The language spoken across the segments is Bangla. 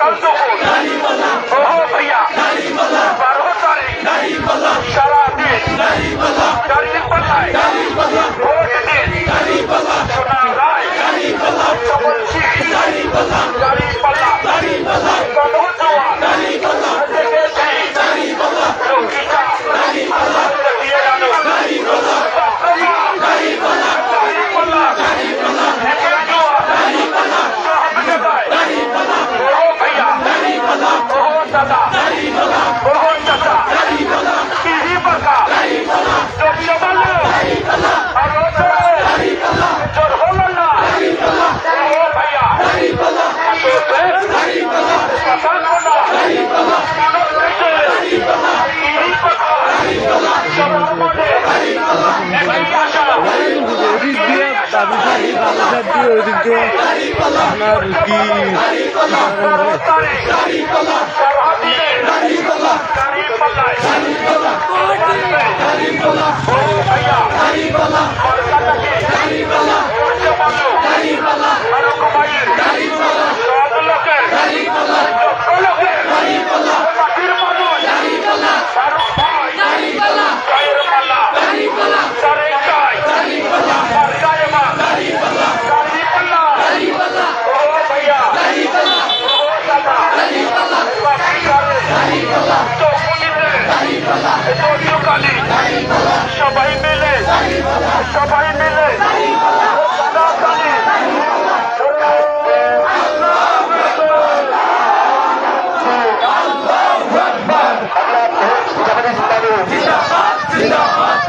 কার্যকর অহপ্রিয়া বারো তারিখ সারাদিন চারিদিক পাল্লায় ভোট দিন সোনা রায় সমলসি গাড়ি পাল্লা বালুঘাট দিয়ে ওই দিক দিয়ে আপনার কি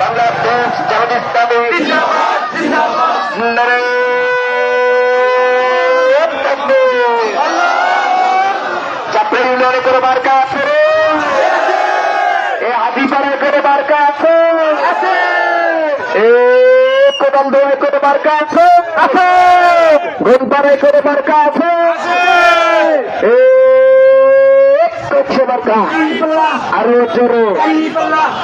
বাংলাদেশ জামাত ইসলামী চাপড়ি মার্কা আছে রে? এ হাতিপাড়ায় কোনো মার্কা আছে এ কোদাল দোয়ায় কোনো মার্কা আছে আছে গুনপাড়ায় কোনো আছে এ করছে মার্কা আরও জোরে।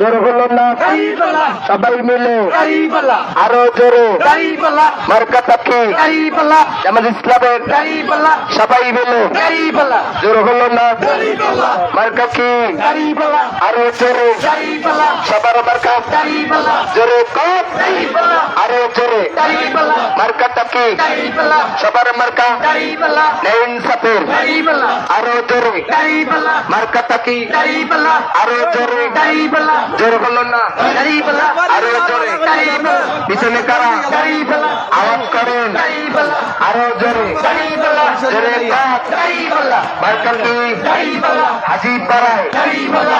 জোরে হলো না। সবাই মিলে। আরও জোরে। মার্কা তাকি জামাত ইসলামের সবাই মিলে। জোরে হলো না। মার্কা কি? আরও জোরে। সবার মার্কা জোরে কম। আরও জোরে। মার্কা তাকি সবার মার্কা নেইন সাপের আরও জোরে। মার্কা কি? আরও জোরে। জোরে হলো না। আরও জোরে। পিছনে কারা? আওয়াজ করেন। আরও জোরে। জোরে কাপ মার্কা কি? হাজি পাড়ায়।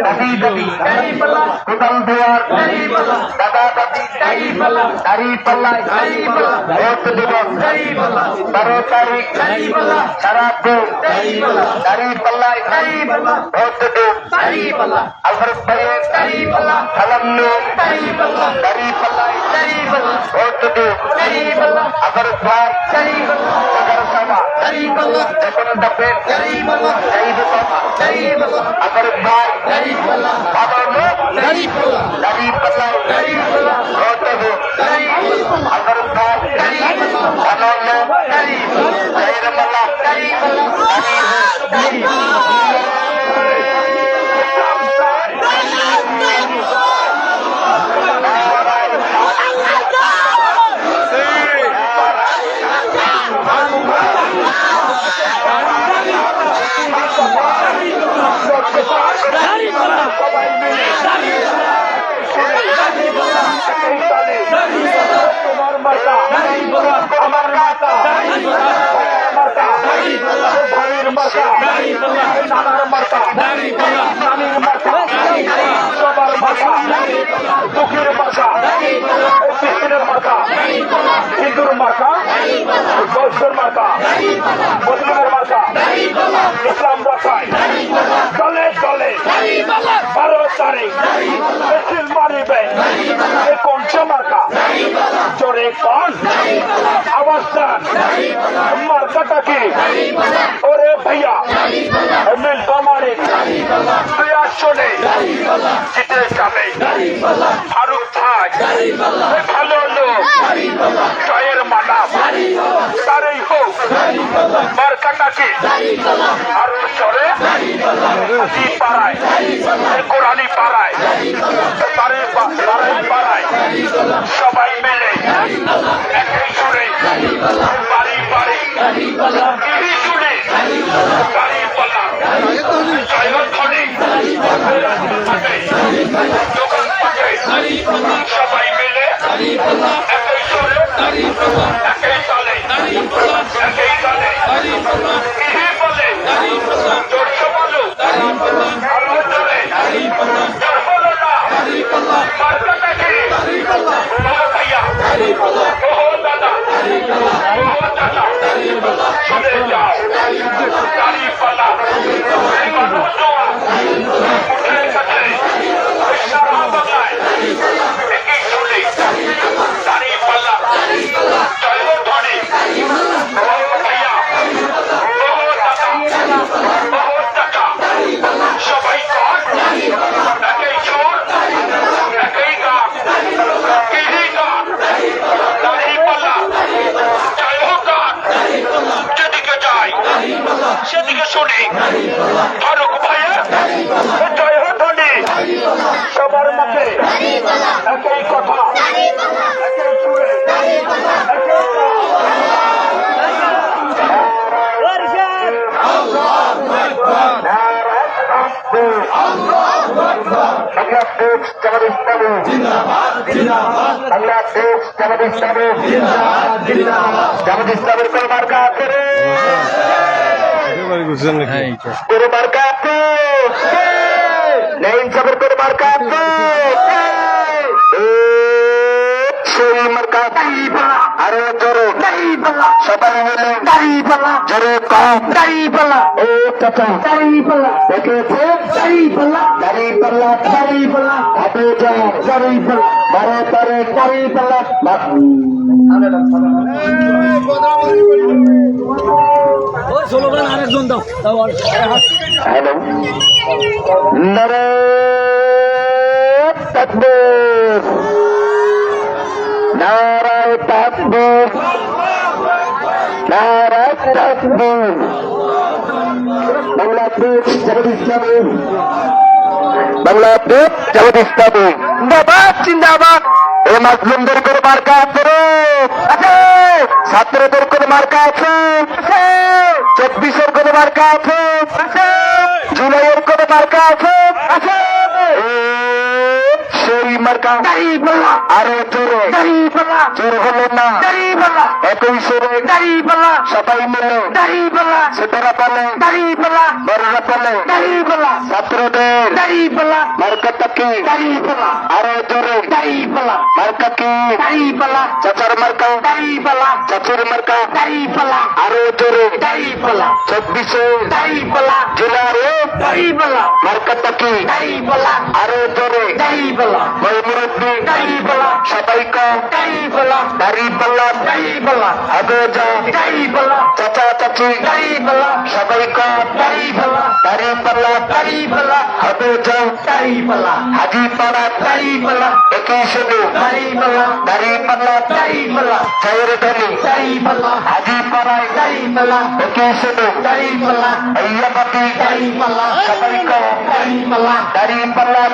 আইয়া পাপি কোদাল ধোয়া চাচা চাচি কোদাল ধোয়া দাদি দাদি কোদাল ধোয়ার দাদা দাদি দাড়ি পাল্লায় ভোট দিবস বারো তারিখ সারা দিন দাড়ি পাল্লায় ভোট দিন আলফারুক ভাইয়ের সালাম নিন দাড়ি পাল্লায় ভোট দিন আলফারুক ভাই সাগর সাবা দেখুন ডাবেন শহীদ বাবা আলফারুক ভাই বাবা লোক দাড়ি পাল্লায় ভোট দিন আলফারুক ভাই তোমার মাতা আমার মাতা মাতা ভাইয়ের মাতা নানার মাতা নানির মাতা সবার ভাষা দুঃখের ভাষা কৃষ্ণের মাতা হিন্দুর মাতা বৌদ্ধের মাতা মুসলিমের মাতা ইসলাম রসায় চলে চলে তারিখ মিছিল মারিবে। এ কোন মার্কা জোরে কন? অবস্থান মার্কাটা কি? ওরে ভাইয়া মিল তোমারে তুই আসলে জিতে যাবে। ফারুক ভাই ভালো লোক। জয়ের মানা। তারই হোক মার্কাটা কি আরও চলে হাতি পাড়ায় কোরআনি পাড়ায় পাড়ায় সবাই মিলে একই সুরে দোকান সবাই মিলে একই সুরে একই তালে একই তালে জিন্দাবাদ বাংলাদেশ জামাত ইসলামী জিন্দাবাদ জিন্দাবাদ। জামাত ইসলামের কোন মার্কা আছে রে? একেবারে বুঝছেন নাকি কোন মার্কা আছে? নেই ইনসাফের কোন মার্কা আছে? মার্কা আরও জোরে সবাই মিলে জোরে কম। ও চাচা। দেখেছে? দাড়ি পাল্লা দাড়ি হাতে যাও। বারে দাড়ি পাল্লা হ্যালো। নরে তকবীর। নারায় তকবীর নারায় তকবীর বাংলাদেশ জামাত ইসলামী বাংলাদেশ জামাত ইসলামী জিন্দাবাদ জিন্দাবাদ। এ মাজলুমদের করে মার্কা আছে আছে। ছাত্রদের করে মার্কা আছে। আছে। চব্বিশের করে মার্কা আছে। আছে। জুলাইয়ের করে মার্কা আছে। আছে। মার্কা আরও জোরে জোর হলো না একই সুরে সবাই মিলে ছোটরা পালে বড়রা পালে ছাত্রদের মার্কাটা কি আরও জোরে মার্কা কি চাচার মার্কা চাচুর মার্কা আরও জোরে চব্বিশে জেলারে মার্কাটা কি আরও জোরে মুরব্বী সবাই কম দাড়ি পাল্লা আগে যা চাচা চাচি সবাই কম দাড়ি পাল্লা আগে যা হাজি পাড়া একই শুধু দাড়ি পাল্লা চায়ের ধনি হাজি পাড়ায় একই শুধু আইয়া পাতি সবাই কম দাড়ি পাল্লা